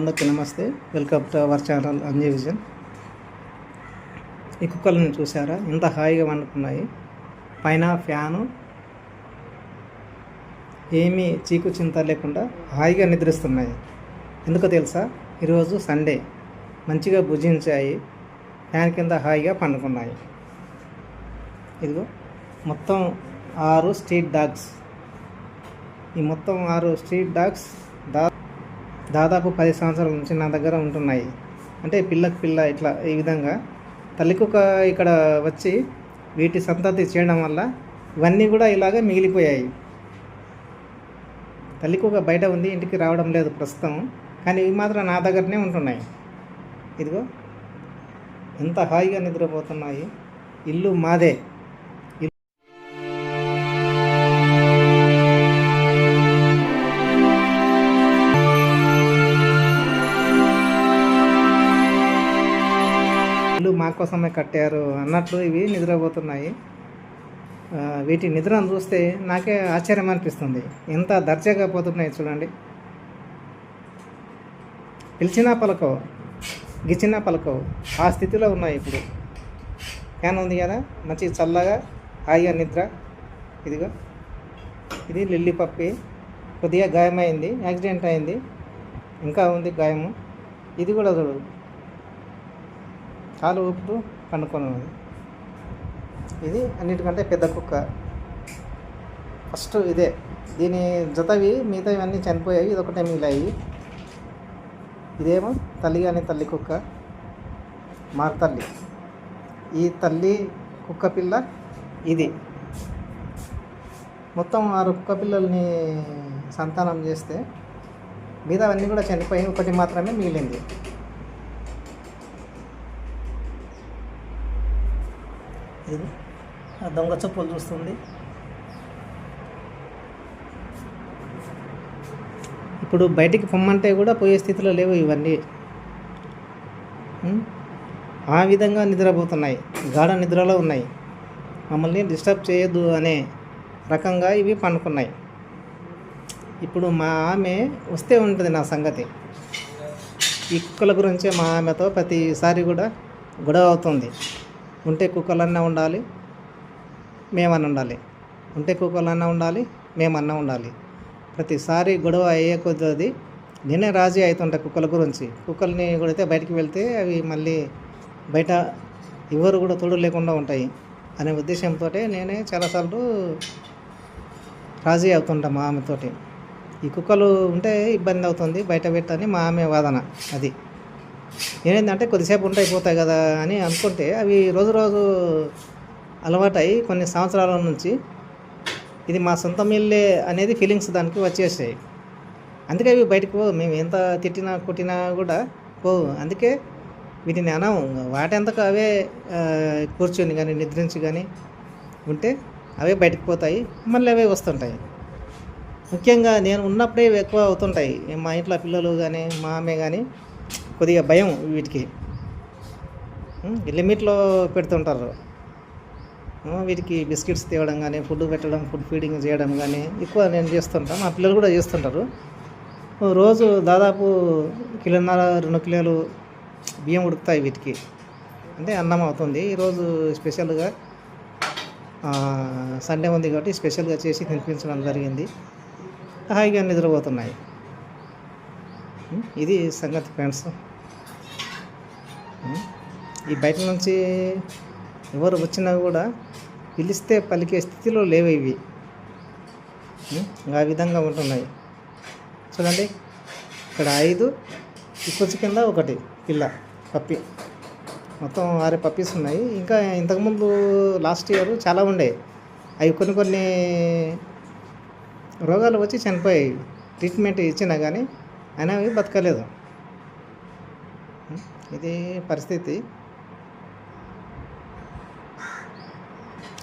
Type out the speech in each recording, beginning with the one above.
అందరికీ నమస్తే. Welcome to our channel Anji vision. ఈ కుక్కలను చూసారా ఎంత హాయిగా వండుకున్నాయి. పైన ఫ్యాను. ఏమీ చీకు చింత లేకుండా హాయిగా నిద్రిస్తున్నాయి. ఎందుకో తెలుసా? ఈరోజు సండే. మంచిగా భుజించాయి. ఫ్యాన్ కింద హాయిగా పండుకున్నాయి. ఇదిగో మొత్తం ఆరు స్ట్రీట్ డాగ్స్. ఈ మొత్తం ఆరు స్ట్రీట్ డాగ్స్ దా దాదాపు పది సంవత్సరాల నుంచి నా దగ్గర ఉంటున్నాయి. అంటే పిల్లకు పిల్ల ఇట్లా ఈ విధంగా. తల్లికుక్క ఇక్కడ వచ్చి వీటి సంతతి చేయడం వల్ల ఇవన్నీ కూడా ఇలాగే మిగిలిపోయాయి. తల్లికుక్క బయట ఉంది ఇంటికి రావడం లేదు ప్రస్తుతం. కానీ ఇవి మాత్రం నా దగ్గరనే ఉంటున్నాయి. ఇదిగో ఎంత హాయిగా నిద్రపోతున్నాయి. ఇల్లు మాదే. కట్టారు అన్నట్లు ఇవి నిద్రపోతున్నాయి. వీటి నిద్రను చూస్తే నాకే ఆశ్చర్యం అనిపిస్తుంది ఎంత దర్జాగా పోతున్నాయి చూడండి. పిలిచినా పలకవు గిచ్చినా పలకవు. ఆ స్థితిలో ఉన్నాయి ఇప్పుడు. ఫ్యాన్ ఉంది కదా మంచి చల్లగా హాయిగా నిద్ర. ఇదిగో ఇది లిల్లీ పప్పి. కొద్దిగా గాయమైంది యాక్సిడెంట్ అయింది. ఇంకా ఉంది గాయము. ఇది కూడా చూడు. కాలు ఊపుతూ పండుకొని ఉంది ఇది అన్నిటికంటే పెద్ద కుక్క. ఫస్ట్ ఇదే. దీని జతవి మిగతా ఇవన్నీ చనిపోయాయి. ఇది ఒకటే మిగిలాయి ఇదేమో తల్లి కానీ తల్లి కుక్క. మారతల్లి ఈ తల్లి కుక్క పిల్ల ఇది. మొత్తం ఆరు కుక్క పిల్లల్ని సంతానం చేస్తే మిగతావన్నీ కూడా చనిపోయి ఒకటి మాత్రమే మిగిలింది. ఇది. ఆ దొంగ చెప్పులు చూస్తుంది. ఇప్పుడు బయటికి పొమ్మంటే కూడా పోయే స్థితిలో లేవు ఇవన్నీ. ఆ విధంగా నిద్రపోతున్నాయి. గాఢ నిద్రలో ఉన్నాయి. మమ్మల్ని డిస్టర్బ్ చేయొద్దు అనే రకంగా ఇవి పండుకున్నాయి ఇప్పుడు మా ఆమె వస్తే ఉంటుంది నా సంగతి. ఈ కుక్కల గురించే మా ఆమెతో ప్రతిసారి కూడా గొడవ అవుతుంది. ఉంటే కుక్కలన్నా ఉండాలి మేమన్నా ఉండాలి. ఉంటే కుక్కలన్నా ఉండాలి మేమన్నా ఉండాలి. ప్రతిసారి గొడవ అయ్యే అది నేనే రాజీ అవుతుంటా కుక్కల గురించి. కుక్కల్ని కొడితే బయటికి వెళ్తే అవి మళ్ళీ బయట ఎవరు కూడా తోడు లేకుండా ఉంటాయి అనే ఉద్దేశంతో నేనే చాలాసార్లు రాజీ అవుతుంటా మా ఆమెతోటి. ఈ కుక్కలు ఉంటే ఇబ్బంది అవుతుంది బయట పెట్టని మా ఆమె వాదన అది. ఏంటంటే కొద్దిసేపు ఉంటాయి పోతాయి కదా అని అనుకుంటే అవి రోజు రోజు అలవాటై కొన్ని సంవత్సరాల నుంచి ఇది మా సొంత ఇల్లే అనేది ఫీలింగ్స్ దానికి వచ్చేసాయి. అందుకే అవి బయటకు పోవు. మేము ఎంత తిట్టినా కొట్టినా కూడా పోవు. అందుకే వీటిని అనము వాటంతకు అవే కూర్చొని కానీ నిద్రించి కానీ ఉంటే అవే బయటకు పోతాయి. మళ్ళీ అవే వస్తుంటాయి. ముఖ్యంగా నేను ఉన్నప్పుడే ఎక్కువ అవుతుంటాయి. మా ఇంట్లో పిల్లలు కానీ మా ఆమె కానీ కొద్దిగా భయం వీటికి. లిమిట్లో పెడుతుంటారు. వీటికి బిస్కెట్స్ తేవడం కానీ ఫుడ్ పెట్టడం ఫుడ్ ఫీడింగ్ చేయడం కానీ ఎక్కువ నేను చేస్తుంటాను మా పిల్లలు కూడా చేస్తుంటారు. రోజు దాదాపు కిలోన్నర రెండు కిలోలు బియ్యం ఉడుకుతాయి వీటికి. అంటే అన్నం అవుతుంది. ఈరోజు స్పెషల్గా సండే ఉంది కాబట్టి స్పెషల్గా చేసి తినిపించడం జరిగింది. హాయిగా నిద్రపోతున్నాయి. ఇది సంగతి ఫ్రెండ్స్. ఈ బయట నుంచి ఎవరు వచ్చినా కూడా పిలిస్తే పలికే స్థితిలో లేవు ఇవి. ఆ విధంగా ఉంటున్నాయి. చూడండి ఇక్కడ ఐదు ఈ కింద ఒకటి పిల్ల పప్పి. మొత్తం ఆరు పప్పీస్ ఉన్నాయి. ఇంకా ఇంతకుముందు లాస్ట్ ఇయర్ చాలా ఉండే. అవి కొన్ని కొన్ని రోగాలు వచ్చి చనిపోయాయి. ట్రీట్మెంట్ ఇచ్చినా కానీ అయినా అవి బతకలేదు. ఇది పరిస్థితి.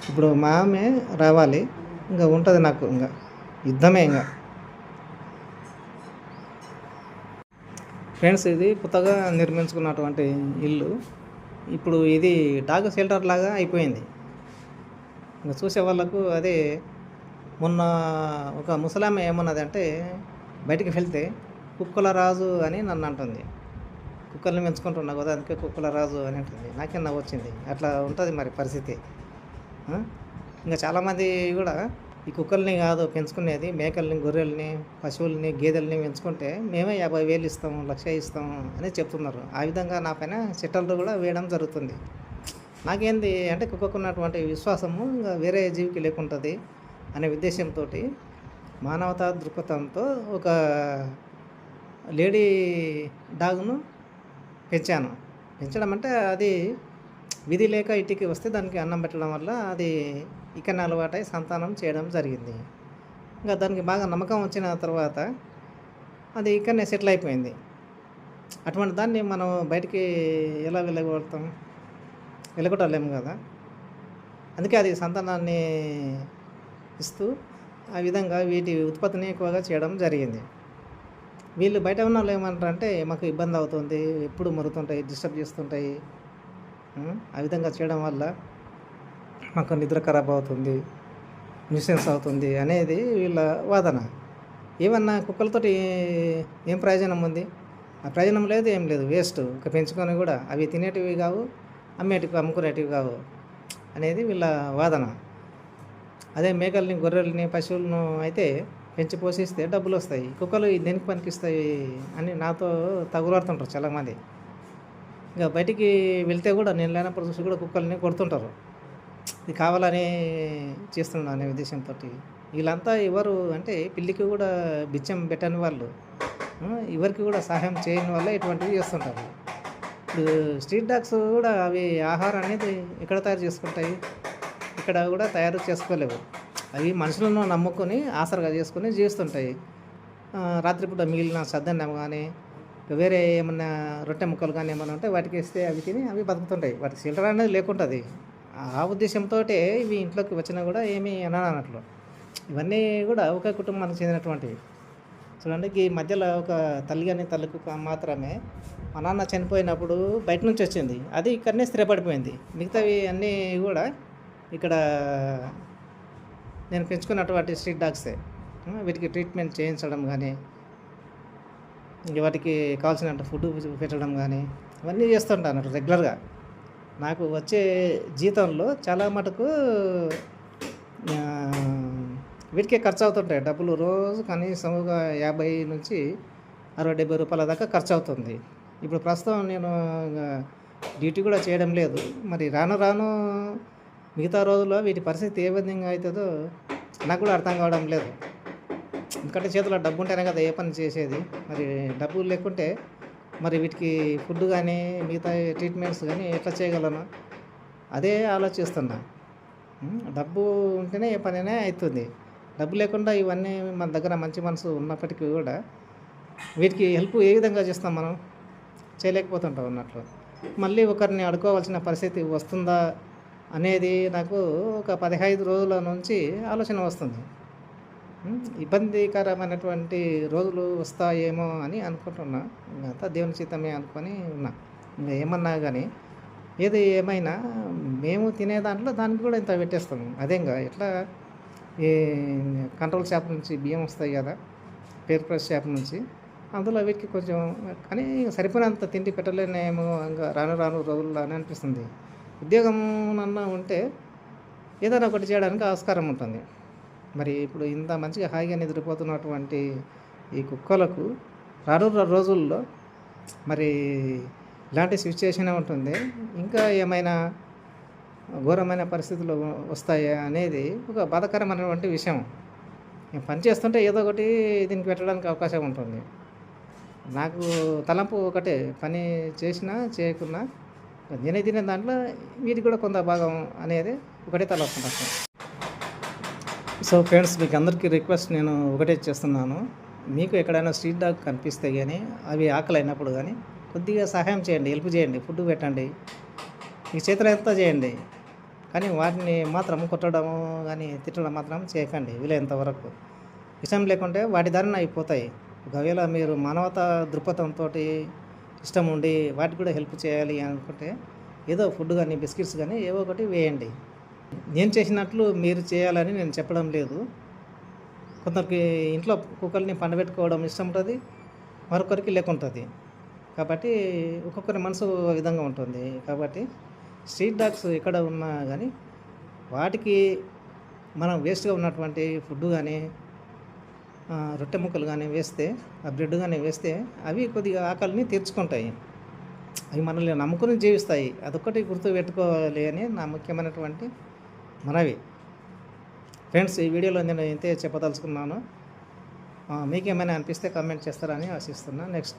ఇప్పుడు మా ఆమె రావాలి. ఇంకా ఉంటుంది నాకు ఇంకా. యుద్ధమే ఇంకా. ఫ్రెండ్స్ ఇది కొత్తగా నిర్మించుకున్నటువంటి ఇల్లు. ఇప్పుడు ఇది డాగ్ షెల్టర్ లాగా అయిపోయింది. ఇంకా చూసే వాళ్ళకు అదే మొన్న ఒక ముసలామె ఏమన్నది అంటే బయటికి వెళ్తే కుక్కల రాజు అని నన్ను అంటుంది. కుక్కల్ని పెంచుకుంటున్నా కదా అందుకే కుక్కల రాజు అని అంటుంది. నాకే నవ్వు వచ్చింది? అట్లా ఉంటుంది మరి పరిస్థితి. ఇంకా చాలామంది కూడా ఈ కుక్కల్ని కాదు పెంచుకునేది మేకల్ని గొర్రెల్ని పశువుల్ని గేదెల్ని పెంచుకుంటే మేమే యాభై వేలు ఇస్తాము లక్ష ఇస్తాము అని చెప్తున్నారు. ఆ విధంగా నా పైన చిట్టలు కూడా వేయడం జరుగుతుంది. నాకేంది అంటే కుక్కకున్నటువంటి విశ్వాసము ఇంకా వేరే జీవికి లేకుంటుంది అనే ఉద్దేశంతో మానవతా దృక్పథంతో ఒక లేడీ డాగ్ను పెంచాను. పెంచడం అంటే అది విధి లేక ఇంటికి వస్తే దానికి అన్నం పెట్టడం వల్ల అది ఇక్కడ అలవాటై సంతానం చేయడం జరిగింది. ఇంకా దానికి బాగా నమ్మకం వచ్చిన తర్వాత అది ఇక్కడనే సెటిల్ అయిపోయింది. అటువంటి దాన్ని మనం బయటికి ఎలా వెళ్ళగలుగుతాం? వెళ్ళగొట్టలేము కదా. అందుకే అది సంతానాన్ని ఇస్తూ ఆ విధంగా వీటి ఉత్పత్తిని ఎక్కువగా చేయడం జరిగింది. వీళ్ళు బయట ఉన్న వాళ్ళు ఏమంటారు అంటే మాకు ఇబ్బంది అవుతుంది ఎప్పుడు మరుగుతుంటాయి డిస్టర్బ్ చేస్తుంటాయి. ఆ విధంగా చేయడం వల్ల మాకు నిద్ర ఖరాబ్ అవుతుంది న్యూసెన్స్ అవుతుంది అనేది వీళ్ళ వాదన. ఏమన్నా కుక్కలతోటి ఏం ప్రయోజనం ఉంది? ఆ ప్రయోజనం లేదు ఏం లేదు వేస్ట్ ఇంకా పెంచుకొని కూడా అవి తినేటివి కావు అమ్మేటివి అమ్ముకునేటివి కావు అనేది వీళ్ళ వాదన. అదే మేకల్ని గొర్రెల్ని పశువులను అయితే పెంచి పోషిస్తే డబ్బులు వస్తాయి. కుక్కలు దేనికి పనికిస్తాయి అని నాతో తగులాడుతుంటారు చాలామంది. ఇంకా బయటికి వెళ్తే కూడా నేను లేనప్పుడు చూసి కూడా కుక్కల్ని కొడుతుంటారు. ఇది కావాలని చేస్తున్నాను అనే ఉద్దేశంతో వీళ్ళంతా ఎవరు అంటే పిల్లికి కూడా బిచ్చం పెట్టని వాళ్ళు. ఎవరికి కూడా సహాయం చేయని వల్ల ఇటువంటివి చేస్తుంటారు. ఇప్పుడు స్ట్రీట్ డాగ్స్ కూడా అవి ఆహారం అనేది ఎక్కడ తయారు చేసుకుంటాయి? ఇక్కడ కూడా తయారు చేసుకోలేవు. అవి మనుషులను నమ్ముకొని ఆసరగా చేసుకొని జీవిస్తుంటాయి. రాత్రిపూట మిగిలిన సద్దన్నం కానీ వేరే ఏమన్నా రొట్టె ముక్కలు కానీ ఏమన్నా ఉంటే వాటికి ఇస్తే అవి తిని అవి బతుకుతుంటాయి. వాటికి చిల్లర అనేది లేకుంటుంది. ఆ ఉద్దేశంతో ఇవి ఇంట్లోకి వచ్చినా కూడా ఏమీ అనను ఇవన్నీ కూడా ఒకే కుటుంబానికి చెందినటువంటివి. చూడండి ఈ మధ్యలో ఒక తల్లి కానీ తల్లికి మాత్రమే మా నాన్న చనిపోయినప్పుడు బయట నుంచి వచ్చింది. అది ఇక్కడనే స్థిరపడిపోయింది. మిగతావి అన్నీ కూడా ఇక్కడ నేను పెంచుకున్నటువంటి స్ట్రీట్ డాగ్సే. వీటికి ట్రీట్మెంట్ చేయించడం కానీ ఇంక వాటికి కావాల్సిన ఫుడ్ పెట్టడం కానీ ఇవన్నీ చేస్తుంటాను రెగ్యులర్గా. నాకు వచ్చే జీతంలో చాలా మటుకు వీటికే ఖర్చు అవుతుంటాయి డబ్బులు రోజు కనీసం ఒక యాభై నుంచి అరవై డెబ్బై రూపాయల దాకా ఖర్చు అవుతుంది ఇప్పుడు ప్రస్తుతం నేను డ్యూటీ కూడా చేయడం లేదు. మరి రాను రాను మిగతా రోజుల్లో వీటి పరిస్థితి ఏ విధంగా అవుతుందో నాకు కూడా అర్థం కావడం లేదు. ఎందుకంటే చేతిలో డబ్బు ఉంటేనే కదా ఏ పని చేసేది? మరి డబ్బు లేకుంటే మరి వీటికి ఫుడ్ కానీ మిగతా ట్రీట్మెంట్స్ కానీ ఎట్లా చేయగలను? అదే ఆలోచిస్తున్నా. డబ్బు ఉంటేనే ఏ పనైనా అవుతుంది. డబ్బు లేకుండా ఇవన్నీ మన దగ్గర మంచి మనసు ఉన్నప్పటికీ కూడా వీటికి హెల్ప్ ఏ విధంగా చేస్తాం మనం? చేయలేకపోతుంటాం అన్నట్లు. మళ్ళీ ఒకరిని అడుకోవాల్సిన పరిస్థితి వస్తుందా? అనేది నాకు ఒక పదిహైదు రోజుల నుంచి ఆలోచన వస్తుంది. ఇబ్బందికరమైనటువంటి రోజులు వస్తాయేమో అని అనుకుంటున్నా. అంతా దేవుని చిత్తమే అనుకొని ఉన్నా. ఇంకా ఏమన్నా కానీ ఏది ఏమైనా మేము తినే దాంట్లో దానికి కూడా ఇంత పెట్టేస్తాము అదేంగా ఎట్లా ఈ కంట్రోల్ షాప్ నుంచి బియ్యం వస్తాయి కదా పేర్ ప్రెస్ షాప్ నుంచి అందులో వీటికి కొంచెం కానీ సరిపోయినంత తిండి పెట్టలేనేమో ఇంకా రాను రాను రోజుల్లో అని అనిపిస్తుంది. ఉద్యోగం అన్నా ఉంటే ఏదైనా ఒకటి చేయడానికి ఆస్కారం ఉంటుంది. మరి ఇప్పుడు ఇంత మంచిగా హాయిగా నిద్రపోతున్నటువంటి ఈ కుక్కలకు రాను రోజుల్లో మరి ఇలాంటి సిచ్యుయేషన్ ఉంటుంది. ఇంకా ఏమైనా ఘోరమైన పరిస్థితులు వస్తాయా అనేది ఒక బాధాకరమైనటువంటి విషయం. నేను పని చేస్తుంటే ఏదో ఒకటి దీనికి పెట్టడానికి అవకాశం ఉంటుంది. నాకు తలంపు ఒకటే పని చేసినా చేయకున్నా నేనే తినే దాంట్లో వీటికి కూడా కొంత భాగం అనేది ఒకటే తలంపు సో ఫ్రెండ్స్ మీకు అందరికీ రిక్వెస్ట్ నేను ఒకటే చేస్తున్నాను. మీకు ఎక్కడైనా స్ట్రీట్ డాగ్ కనిపిస్తే కానీ అవి ఆకలి అయినప్పుడు కానీ కొద్దిగా సహాయం చేయండి హెల్ప్ చేయండి ఫుడ్ పెట్టండి. మీ చేతులు ఎంత చేయండి కానీ వాటిని మాత్రం కొట్టడము కానీ తిట్టడం మాత్రం చేయకండి వీలైనంత వరకు. లేకుంటే వాటి దారిన అయిపోతాయి. ఒకవేళ మీరు మానవత దృక్పథంతో ఇష్టం ఉండి వాటికి కూడా హెల్ప్ చేయాలి అనుకుంటే ఏదో ఫుడ్ కానీ బిస్కెట్స్ కానీ ఏవో ఒకటి వేయండి. నేను చేసినట్లు మీరు చేయాలని నేను చెప్పడం లేదు. కొందరికి ఇంట్లో కుక్కల్ని పండబెట్టుకోవడం ఇష్టం ఉంటుంది మరొకరికి లేకుంటుంది కాబట్టి ఒక్కొక్కరి మనసు విధంగా ఉంటుంది. కాబట్టి స్ట్రీట్ డాగ్స్ ఎక్కడ ఉన్నా కానీ వాటికి మనం వేస్ట్గా ఉన్నటువంటి ఫుడ్ కానీ రొట్టె ముక్కలు కానీ వేస్తే ఆ బ్రెడ్ కానీ వేస్తే అవి కొద్దిగా ఆకలిని తీర్చుకుంటాయి. అవి మనల్ని నమ్ముకుని జీవిస్తాయి. అదొక్కటి గుర్తు పెట్టుకోవాలి అని నా ముఖ్యమైనటువంటి మనవి. ఫ్రెండ్స్ ఈ వీడియోలో నేను ఇంతే చెప్పదలుచుకున్నాను. మీకేమైనా అనిపిస్తే కామెంట్ చేస్తారని ఆశిస్తున్నాను నెక్స్ట్